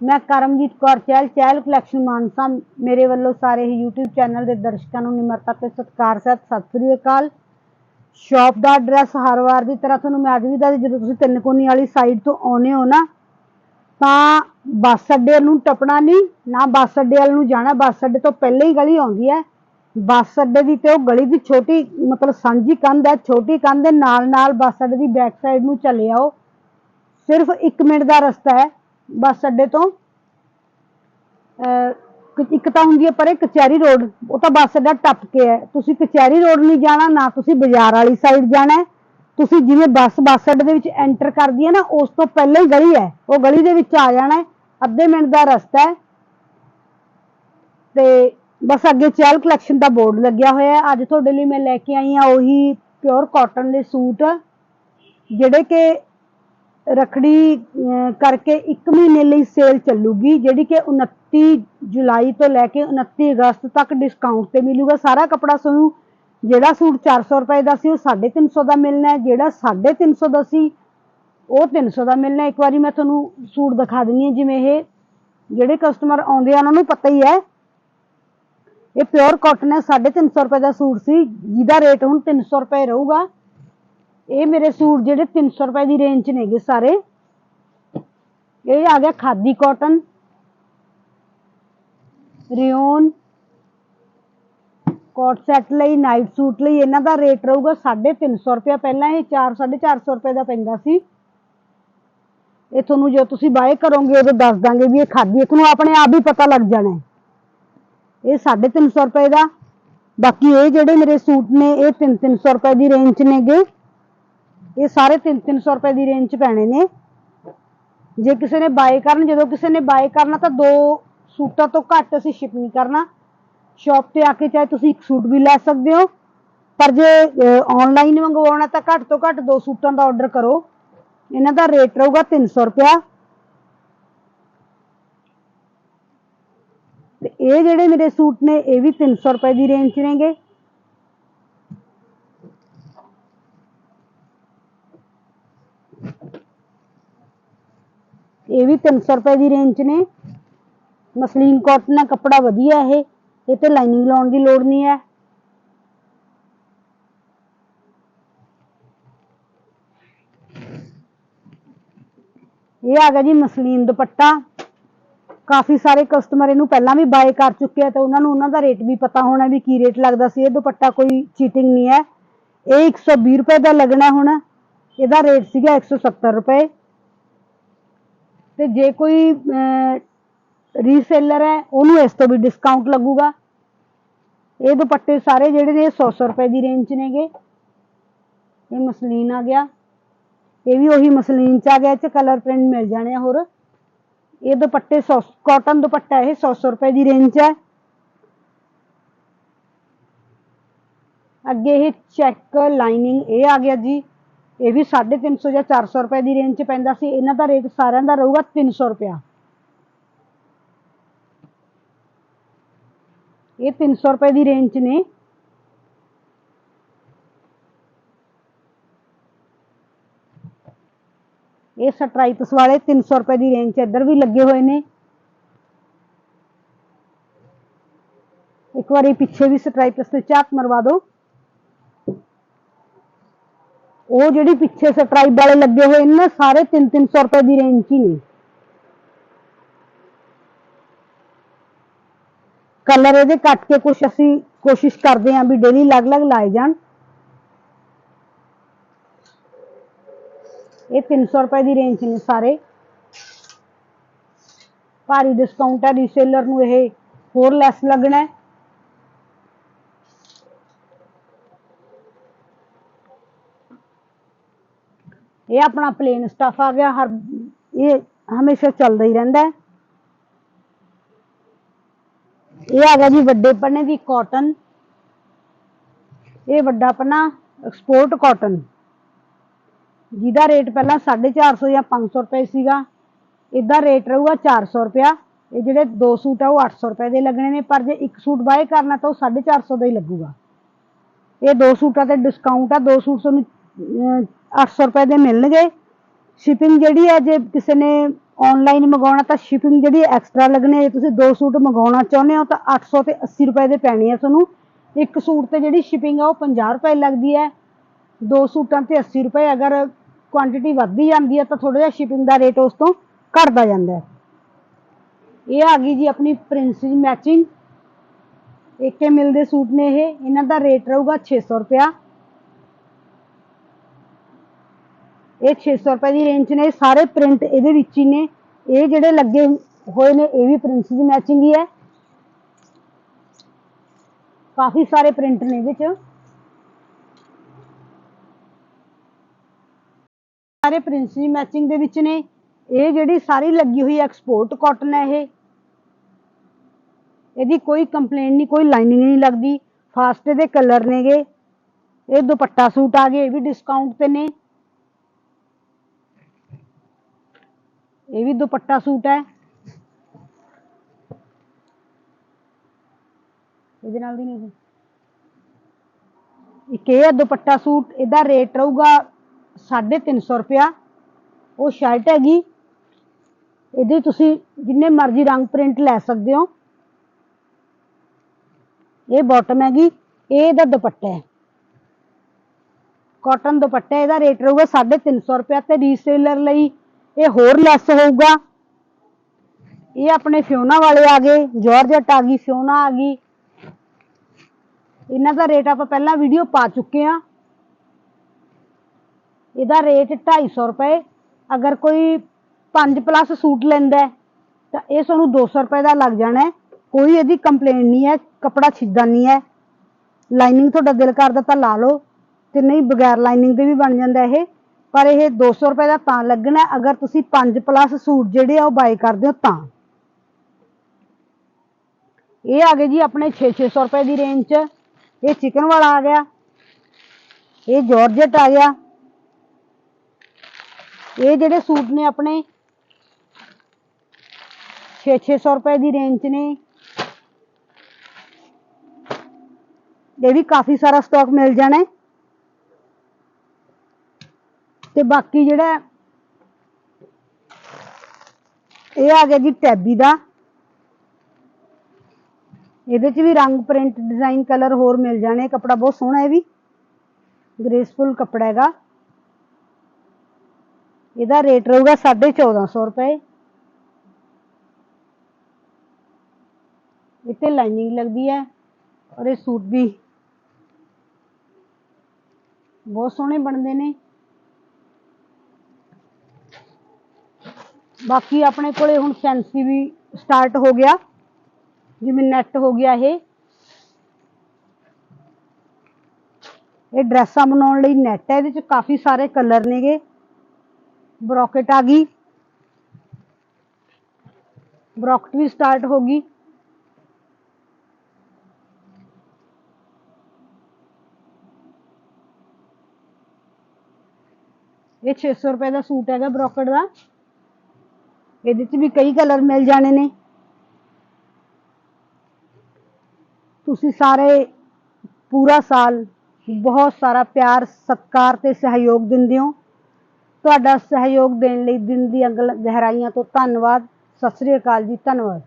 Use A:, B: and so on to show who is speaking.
A: ਮੈਂ ਕਰਮਜੀਤ ਕੌਰ, ਚਹਿਲ ਚਹਿਲ ਕਲੈਕਸ਼ਨ ਮਾਨਸਾ, ਮੇਰੇ ਵੱਲੋਂ ਸਾਰੇ ਹੀ YouTube ਚੈਨਲ ਦੇ ਦਰਸ਼ਕਾਂ ਨੂੰ ਨਿਮਰਤਾ ਤੇ ਸਤਿਕਾਰ ਸਹਿਤ ਸਤਿ ਸ੍ਰੀ ਅਕਾਲ। ਸ਼ਾਪ ਦਾ ਐਡਰੈਸ ਹਰ ਵਾਰ ਦੀ ਤਰ੍ਹਾਂ ਤੁਹਾਨੂੰ ਮੈਂ ਅੱਜ ਵੀ ਦੱਸ ਜਦੋਂ ਤੁਸੀਂ ਤਿੰਨ ਕੋਨੀ ਵਾਲੀ ਸਾਈਡ ਤੋਂ ਆਉਨੇ ਹੋ ਨਾ, ਤਾਂ ਬੱਸ ਅੱਡੇ ਨੂੰ ਟੱਪਣਾ ਨਹੀਂ, ਨਾ ਬੱਸ ਅੱਡੇ ਵੱਲ ਨੂੰ ਜਾਣਾ, ਬੱਸ ਅੱਡੇ ਤੋਂ ਪਹਿਲਾਂ ਹੀ ਗਲੀ ਆਉਂਦੀ ਹੈ। ਬੱਸ ਅੱਡੇ ਦੀ ਤੇ ਉਹ ਗਲੀ ਦੀ ਛੋਟੀ, ਮਤਲਬ ਸਾਂਝੀ ਕੰਧ ਹੈ, ਛੋਟੀ ਕੰਧ ਦੇ ਨਾਲ ਨਾਲ ਬੱਸ ਅੱਡੇ ਦੀ ਬੈਕ ਸਾਈਡ ਨੂੰ ਚਲੇ ਆਓ। ਸਿਰਫ 1 ਮਿੰਟ ਦਾ ਰਸਤਾ ਹੈ। ਬੱਸ ਅੱਡੇ ਤੋਂ। ਇੱਕ ਤਾਂ ਹੁੰਦੀ ਹੈ ਪਰੇ ਕਚਹਿਰੀ ਰੋਡ, ਉਹ ਤਾਂ ਬੱਸ ਅੱਡਾ ਟੱਪ ਕੇ ਹੈ। ਤੁਸੀਂ ਕਚਹਿਰੀ ਰੋਡ ਨਹੀਂ ਜਾਣਾ, ਨਾ ਤੁਸੀਂ ਬਾਜ਼ਾਰ ਵਾਲੀ ਸਾਈਡ ਜਾਣਾ ਤੁਸੀਂ ਜਿਵੇਂ ਬੱਸ ਬੱਸ ਅੱਡੇ ਦੇ ਵਿੱਚ ਐਂਟਰ ਕਰਦੀ ਹੈ ਨਾ, ਉਸ ਤੋਂ ਪਹਿਲਾਂ ਹੀ ਗਲੀ ਹੈ। ਉਹ ਗਲੀ ਦੇ ਵਿੱਚ ਆ ਜਾਣਾ ਅੱਧੇ ਮਿੰਟ ਦਾ ਰਸਤਾ ਹੈ। ਤੇ ਬਸ ਅੱਗੇ ਚਹਿਲ ਕਲੈਕਸ਼ਨ ਦਾ ਬੋਰਡ ਲੱਗਿਆ ਹੋਇਆ ਹੈ। ਅੱਜ ਤੁਹਾਡੇ ਲਈ ਮੈਂ ਲੈ ਕੇ ਆਈ ਹਾਂ ਉਹੀ ਪਿਓਰ ਕਾਟਨ ਦੇ ਸੂਟ, ਜਿਹੜੇ ਕਿ ਰਖੜੀ ਕਰਕੇ 1 ਮਹੀਨੇ ਲਈ ਸੇਲ ਚੱਲੂਗੀ, ਜਿਹੜੀ ਕਿ 29 ਜੁਲਾਈ ਤੋਂ ਲੈ ਕੇ 29 ਅਗਸਤ ਤੱਕ ਡਿਸਕਾਊਂਟ ਤੇ ਮਿਲੂਗਾ। ਸਾਰਾ ਕਪੜਾ ਤੁਹਾਨੂੰ ਜਿਹੜਾ ਸੂਟ 400 ਰੁਪਏ ਦਾ ਸੀ, ਉਹ 350 ਦਾ ਮਿਲਣਾ ਹੈ। ਜਿਹੜਾ 350 ਦਾ ਸੀ, ਉਹ 300 ਦਾ ਮਿਲਣਾ ਇੱਕ ਵਾਰੀ ਮੈਂ ਤੁਹਾਨੂੰ ਸੂਟ ਦਿਖਾ ਦਿੰਨੀ ਹਾਂ, ਜਿਵੇਂ ਇਹ। ਜਿਹੜੇ ਕਸਟਮਰ ਆਉਂਦੇ ਆ, ਉਹਨਾਂ ਨੂੰ ਪਤਾ ਹੀ ਹੈ, ਇਹ ਪਿਓਰ ਕਾਟਨ ਹੈ। 350 ਰੁਪਏ ਦਾ ਸੂਟ ਸੀ, ਜਿਹਦਾ ਰੇਟ ਹੁਣ 300 ਰੁਪਏ ਰਹੂਗਾ। ਇਹ ਮੇਰੇ ਸੂਟ ਜਿਹੜੇ 300 ਰੁਪਏ ਦੀ ਰੇਂਜ 'ਚ ਨੇਗੇ ਸਾਰੇ। ਇਹ ਆ ਗਿਆ khadi cotton rayon coat set ਲਈ ਨਾਈਟ ਸੂਟ ਲਈ। ਇਹਨਾਂ ਦਾ ਰੇਟ ਰਹੂਗਾ 350 ਰੁਪਏ ਪਹਿਲਾਂ ਇਹ 4 450 ਰੁਪਏ ਦਾ ਪੈਂਦਾ ਸੀ। ਇਹ ਤੁਹਾਨੂੰ ਜੋ ਤੁਸੀਂ ਬਾਏ ਕਰੋਗੇ, ਉਦੋਂ ਦੱਸ ਦਾਂਗੇ ਵੀ ਇਹ ਖਾਦੀ ਇਹ ਤੁਹਾਨੂੰ ਆਪਣੇ ਆਪ ਹੀ ਪਤਾ ਲੱਗ ਜਾਣਾ ਹੈ। ਇਹ 350 ਰੁਪਏ ਦਾ। ਬਾਕੀ ਇਹ ਜਿਹੜੇ ਮੇਰੇ ਸੂਟ ਨੇ, ਇਹ 3-300 ਰੁਪਏ ਦੀ ਰੇਂਜ 'ਚ ਨੇਗੇ ਇਹ ਸਾਰੇ 3-300 ਰੁਪਏ ਦੀ ਰੇਂਜ 'ਚ ਪੈਣੇ ਨੇ। ਜੇ ਕਿਸੇ ਨੇ ਬਾਏ ਕਰਨ, ਜਦੋਂ ਕਿਸੇ ਨੇ ਬਾਏ ਕਰਨਾ ਤਾਂ ਦੋ ਸੂਟਾਂ ਤੋਂ ਘੱਟ ਅਸੀਂ ਸ਼ਿਪ ਨਹੀਂ ਕਰਨਾ। ਸ਼ਾਪ ਤੇ ਆ ਕੇ ਚਾਹੇ ਤੁਸੀਂ ਇੱਕ ਸੂਟ ਵੀ ਲੈ ਸਕਦੇ ਹੋ, ਪਰ ਜੇ ਆਨਲਾਈਨ ਮੰਗਵਾਉਣਾ ਤਾਂ ਘੱਟ ਤੋਂ ਘੱਟ ਦੋ ਸੂਟਾਂ ਦਾ ਆਰਡਰ ਕਰੋ। ਇਹਨਾਂ ਦਾ ਰੇਟ ਰਹੂਗਾ 300 ਰੁਪਇਆ। ਤੇ ਇਹ ਜਿਹੜੇ ਮੇਰੇ ਸੂਟ ਨੇ, ਇਹ ਵੀ 300 ਰੁਪਏ ਦੀ ਰੇਂਜ 'ਚ ਨੇਗੇ। ਇਹ ਵੀ 300 ਰੁਪਏ ਦੀ ਰੇਂਜ 'ਚ ਨੇ। ਮਸਲੀਨ ਕਾਟਨ ਦਾ ਕੱਪੜਾ ਵਧੀਆ ਇਹ। ਇਹ ਤੇ ਲਾਈਨਿੰਗ ਲਾਉਣ ਦੀ ਲੋੜ ਨਹੀਂ ਹੈ। ਇਹ ਆ ਗਿਆ ਜੀ ਮਸਲੀਨ ਦੁਪੱਟਾ। ਕਾਫੀ ਸਾਰੇ ਕਸਟਮਰ ਇਹਨੂੰ ਪਹਿਲਾਂ ਵੀ ਬਾਏ ਕਰ ਚੁੱਕੇ ਆ ਤੇ ਉਹਨਾਂ ਨੂੰ ਉਹਨਾਂ ਦਾ ਰੇਟ ਵੀ ਪਤਾ ਹੋਣਾ ਵੀ ਕੀ ਰੇਟ ਲੱਗਦਾ ਸੀ। ਇਹ ਦੁਪੱਟਾ ਕੋਈ ਚੀਟਿੰਗ ਨਹੀਂ ਹੈ। ਇਹ 120 ਰੁਪਏ ਦਾ ਲੱਗਣਾ ਹੁਣ। ਇਹਦਾ ਰੇਟ ਸੀਗਾ 170 ਰੁਪਏ। ਤੇ ਜੇ ਕੋਈ ਰੀਸੇਲਰ ਹੈ, ਉਹਨੂੰ ਇਸ ਤੋਂ ਵੀ ਡਿਸਕਾਊਂਟ ਲੱਗੂਗਾ। ਇਹ ਦੁਪੱਟੇ ਸਾਰੇ ਜਿਹੜੇ ਨੇ 100 ਰੁਪਏ ਦੀ ਰੇਂਜ 'ਚ ਨੇਗੇ। ਇਹ ਮਸਲੀਨ ਆ ਗਿਆ। ਇਹ ਵੀ ਉਹੀ ਮਸਲੀਨ 'ਚ ਆ ਗਿਆ 'ਚ ਕਲਰ ਪ੍ਰਿੰਟ ਮਿਲ ਜਾਣੇ ਆ ਹੋਰ। ਇਹ ਦੁਪੱਟੇ 100 ਕਾਟਨ ਦੁਪੱਟਾ ਇਹ 100 ਰੁਪਏ ਦੀ ਰੇਂਜ 'ਚ ਹੈ। ਅੱਗੇ ਇਹ ਚੈੱਕ ਲਾਈਨਿੰਗ ਇਹ ਆ ਗਿਆ ਜੀ। ਇਹ ਵੀ 350 ਜਾਂ 400 ਰੁਪਏ ਦੀ ਰੇਂਜ 'ਚ ਪੈਂਦਾ ਸੀ। ਇਹਨਾਂ ਦਾ ਰੇਟ ਸਾਰਿਆਂ ਦਾ ਰਹੂਗਾ 300 ਰੁਪਇਆ। ਇਹ 300 ਰੁਪਏ ਦੀ ਰੇਂਜ 'ਚ ਨੇ। ਇਹ ਸਟਰਾਈਪਸ ਵਾਲੇ 300 ਰੁਪਏ ਦੀ ਰੇਂਜ 'ਚ ਇੱਧਰ ਵੀ ਲੱਗੇ ਹੋਏ ਨੇ। ਇੱਕ ਵਾਰੀ ਪਿੱਛੇ ਵੀ ਸਟਰਾਈਪਸ ਤੇ ਝਾਤ ਮਰਵਾ ਦਿਓ। ਉਹ ਜਿਹੜੀ ਪਿੱਛੇ ਸਟਰਾਈਪ ਵਾਲੇ ਲੱਗੇ ਹੋਏ ਨੇ ਨਾ ਸਾਰੇ 3-300 ਰੁਪਏ ਦੀ ਰੇਂਜ 'ਚ ਹੀ ਨੇ ਕਲਰ ਇਹਦੇ ਕੱਟ ਕੇ ਕੁਝ ਅਸੀਂ ਕੋਸ਼ਿਸ਼ ਕਰਦੇ ਹਾਂ ਵੀ ਡੇਲੀ ਅਲੱਗ-ਅਲੱਗ ਲਾਏ ਜਾਣ ਇਹ 300 ਰੁਪਏ ਦੀ ਰੇਂਜ 'ਚ ਨੇ ਸਾਰੇ ਭਾਰੀ ਡਿਸਕਾਊਂਟ ਹੈ ਰੀਸੇਲਰ ਨੂੰ ਇਹ ਹੋਰ ਲੈਸ ਲੱਗਣਾ ਹੈ ਇਹ ਆਪਣਾ ਪਲੇਨ ਸਟਫ ਆ ਗਿਆ, ਹਰ, ਇਹ ਹਮੇਸ਼ਾ ਚੱਲਦਾ ਹੀ ਰਹਿੰਦਾ ਹੈ। ਇਹ ਆ ਗਿਆ ਜੀ ਵੱਡੇ ਪੰਨੇ ਦੀ ਕਾਟਨ ਇਹ ਵੱਡਾ ਪੰਨਾ ਐਕਸਪੋਰਟ ਕਾਟਨ ਜਿਹਦਾ ਰੇਟ ਪਹਿਲਾਂ 450 ਜਾਂ 500 ਰੁਪਏ ਸੀਗਾ, ਇਹਦਾ ਰੇਟ ਰਹੂਗਾ 400 ਰੁਪਿਆ ਇਹ ਜਿਹੜੇ ਦੋ ਸੂਟ ਆ, ਉਹ 800 ਰੁਪਏ ਦੇ ਲੱਗਣੇ ਨੇ, ਪਰ ਜੇ ਇੱਕ ਸੂਟ ਬਾਏ ਕਰਨਾ, ਤਾਂ ਉਹ 450 ਦਾ ਹੀ ਲੱਗੂਗਾ। ਇਹ ਦੋ ਸੂਟਾਂ ਤੇ ਡਿਸਕਾਊਂਟ ਆ, ਦੋ ਸੂਟ ਤੁਹਾਨੂੰ 800 ਰੁਪਏ ਦੇ ਮਿਲਣਗੇ। ਸ਼ਿਪਿੰਗ ਜਿਹੜੀ ਹੈ ਜੇ ਕਿਸੇ ਨੇ ਆਨਲਾਈਨ ਮੰਗਾਉਣਾ ਤਾਂ ਸ਼ਿਪਿੰਗ ਜਿਹੜੀ ਐਕਸਟਰਾ ਲੱਗਣੀ ਹੈ ਜੇ ਤੁਸੀਂ ਦੋ ਸੂਟ ਮੰਗਾਉਣਾ ਚਾਹੁੰਦੇ ਹੋ ਤਾਂ 800 ਤੇ 80 ਰੁਪਏ ਦੇ ਪੈਣੇ ਆ ਤੁਹਾਨੂੰ। ਇੱਕ ਸੂਟ ਤੇ ਜਿਹੜੀ ਸ਼ਿਪਿੰਗ ਆ, ਉਹ 50 ਰੁਪਏ ਲੱਗਦੀ ਹੈ ਦੋ ਸੂਟਾਂ ਤੇ 80 ਰੁਪਏ ਅਗਰ ਕੁਆਂਟੀਟੀ ਵੱਧਦੀ ਜਾਂਦੀ ਹੈ ਤਾਂ ਥੋੜਾ ਜਿਹਾ ਸ਼ਿਪਿੰਗ ਦਾ ਰੇਟ ਉਸ ਤੋਂ ਘਟਦਾ ਜਾਂਦਾ ਹੈ। ਇਹ ਆ ਗਈ ਜੀ ਆਪਣੀ ਪ੍ਰਿੰਸੇਸ ਮੈਚਿੰਗ ਏਕੇ ਮਿਲਦੇ ਸੂਟ ਨੇ ਇਹ। ਇਹਨਾਂ ਦਾ ਰੇਟ ਰਹੂਗਾ 600 ਰੁਪਿਆ ਇਹ 600 ਰੁਪਏ ਦੀ ਰੇਂਜ 'ਚ ਨੇ ਸਾਰੇ ਪ੍ਰਿੰਟ ਇਹਦੇ ਵਿੱਚ ਹੀ ਨੇ। ਇਹ ਜਿਹੜੇ ਲੱਗੇ ਹੋਏ ਨੇ, ਇਹ ਵੀ ਪ੍ਰਿੰਟਸ ਦੀ ਮੈਚਿੰਗ ਹੀ ਹੈ। ਕਾਫੀ ਸਾਰੇ ਪ੍ਰਿੰਟ ਨੇ ਇਹਦੇ 'ਚ। ਸਾਰੇ ਪ੍ਰਿੰਟਸ ਦੀ ਮੈਚਿੰਗ ਦੇ ਵਿੱਚ ਨੇ। ਇਹ ਜਿਹੜੀ ਸਾਰੀ ਲੱਗੀ ਹੋਈ ਐਕਸਪੋਰਟ ਕਾਟਨ ਹੈ ਇਹ। ਇਹਦੀ ਕੋਈ ਕੰਪਲੇਂਟ ਨਹੀਂ, ਕੋਈ ਲਾਈਨਿੰਗ ਨਹੀਂ ਲੱਗਦੀ। ਫਾਸਟ ਦੇ ਕਲਰ ਨੇਗੇ। ਇਹ ਦੁਪੱਟਾ ਸੂਟ ਆ ਗਏ, ਇਹ ਵੀ ਡਿਸਕਾਊਂਟ ਤੇ ਨੇ। ਇਹ ਵੀ ਦੁਪੱਟਾ ਸੂਟ ਹੈ। ਇਹਦੇ ਨਾਲ ਦੀ ਨਹੀਂ। ਇੱਕ ਇਹ ਹੈ ਦੁਪੱਟਾ ਸੂਟ, ਇਹਦਾ ਰੇਟ ਰਹੂਗਾ 350 ਰੁਪਿਆ ਉਹ ਸ਼ਰਟ ਹੈਗੀ। ਇਹਦੇ ਤੁਸੀਂ ਜਿੰਨੇ ਮਰਜ਼ੀ ਰੰਗ ਪ੍ਰਿੰਟ ਲੈ ਸਕਦੇ ਹੋ। ਇਹ ਬਾਟਮ ਹੈਗੀ, ਇਹ ਇਹਦਾ ਦੁਪੱਟਾ ਹੈ। ਕਾਟਨ ਦੁਪੱਟਾ, ਇਹਦਾ ਰੇਟ ਰਹੂਗਾ 350 ਰੁਪਿਆ ਤੇ ਰੀਸੇਲਰ ਲਈ ਇਹ ਹੋਰ ਲੈਸ ਹੋਊਗਾ। ਇਹ ਆਪਣੇ ਫਿਓਨਾ ਵਾਲੇ ਆ ਗਏ ਜਾਰਜਟ ਆ ਗਈ, ਫਿਓਨਾ ਆ ਗਈ। ਇਹਨਾਂ ਦਾ ਰੇਟ ਆਪਾਂ ਪਹਿਲਾਂ ਵੀਡੀਓ ਪਾ ਚੁੱਕੇ ਆ ਇਹਦਾ ਰੇਟ 250 ਰੁਪਏ। ਅਗਰ ਕੋਈ 5 ਪਲੱਸ ਸੂਟ ਲੈਂਦਾ ਤਾਂ ਇਹ ਤੁਹਾਨੂੰ 200 ਰੁਪਏ ਦਾ ਲੱਗ ਜਾਣਾ ਕੋਈ ਇਹਦੀ ਕੰਪਲੇਂਟ ਨਹੀਂ ਹੈ, ਕਪੜਾ ਛਿੱਦਾ ਨਹੀਂ ਹੈ। ਲਾਈਨਿੰਗ ਤੁਹਾਡਾ ਦਿਲ ਕਰਦਾ ਤਾਂ ਲਾ ਲਓ। ਤੇ ਨਹੀਂ, ਬਗੈਰ ਲਾਈਨਿੰਗ ਦੇ ਵੀ ਬਣ ਜਾਂਦਾ ਇਹ। ਪਰ ਇਹ 200 ਰੁਪਏ ਦਾ ਤਾਂ ਲੱਗਣਾ ਅਗਰ ਤੁਸੀਂ 5 ਪਲੱਸ ਸੂਟ ਜਿਹੜੇ ਆ ਉਹ ਬਾਈ ਕਰਦੇ ਹੋ ਤਾਂ। ਇਹ ਆ ਗਏ ਜੀ ਆਪਣੇ 6-600 ਰੁਪਏ ਦੀ ਰੇਂਜ 'ਚ। ਇਹ ਚਿਕਨ ਵਾਲਾ ਆ ਗਿਆ। ਇਹ ਜਾਰਜਟ ਆ ਗਿਆ। ਇਹ ਜਿਹੜੇ ਸੂਟ ਨੇ ਆਪਣੇ 6-600 ਰੁਪਏ ਦੀ ਰੇਂਜ 'ਚ ਨੇ। ਇਹ ਵੀ ਕਾਫੀ ਸਾਰਾ ਸਟਾਕ ਮਿਲ ਜਾਣਾ ਹੈ। ਤੇ ਬਾਕੀ ਜਿਹੜਾ ਇਹ ਆ ਗਿਆ ਜੀ ਟੈਬੀ ਦਾ। ਇਹਦੇ 'ਚ ਵੀ ਰੰਗ ਪ੍ਰਿੰਟ ਡਿਜ਼ਾਈਨ ਕਲਰ ਹੋਰ ਮਿਲ ਜਾਣੇ, ਕਪੜਾ ਬਹੁਤ ਸੋਹਣਾ ਹੈ ਵੀ। ਗ੍ਰੇਸਫੁਲ ਕਪੜਾ ਹੈਗਾ। ਇਹਦਾ ਰੇਟ ਰਹੂਗਾ 1450 ਰੁਪਏ। ਇੱਥੇ ਲਾਈਨਿੰਗ ਲੱਗਦੀ ਹੈ ਔਰ ਇਹ ਸੂਟ ਵੀ ਬਹੁਤ ਸੋਹਣੇ ਬਣਦੇ ਨੇ। ਬਾਕੀ ਆਪਣੇ ਕੋਲੇ ਹੁਣ ਫੈਂਸੀ ਵੀ ਸਟਾਰਟ ਹੋ ਗਿਆ। ਜਿਵੇਂ ਨੈਟ ਹੋ ਗਿਆ ਇਹ। ਇਹ ਡਰੈਸਾਂ ਬਣਾਉਣ ਲਈ ਨੈਟ ਹੈ ਇਹਦੇ ਚ ਕਾਫੀ ਸਾਰੇ ਕਲਰ ਨੇਗੇ। ਬਰੋਕਟ ਆ ਗਈ। ਬਰੋਕਟ ਵੀ ਸਟਾਰਟ ਹੋ ਗਈ। ਇਹ 600 ਰੁਪਏ ਦਾ ਸੂਟ ਹੈਗਾ ਬਰੋਕਟ ਦਾ। ਇਹਦੇ ਚ ਵੀ ਕਈ ਕਲਰ ਮਿਲ ਜਾਣੇ ਨੇ। ਤੁਸੀਂ ਸਾਰੇ ਪੂਰਾ ਸਾਲ ਬਹੁਤ ਸਾਰਾ ਪਿਆਰ, ਸਤਿਕਾਰ ਤੇ ਸਹਿਯੋਗ ਦਿੰਦੇ ਹੋ। ਤੁਹਾਡਾ ਸਹਿਯੋਗ ਦੇਣ ਲਈ ਦਿਨ ਦੀ ਅੰਗਲ ਗਹਿਰਾਈਆਂ ਤੋਂ ਧੰਨਵਾਦ। ਸਤਿ ਸ੍ਰੀ ਅਕਾਲ ਜੀ, ਧੰਨਵਾਦ।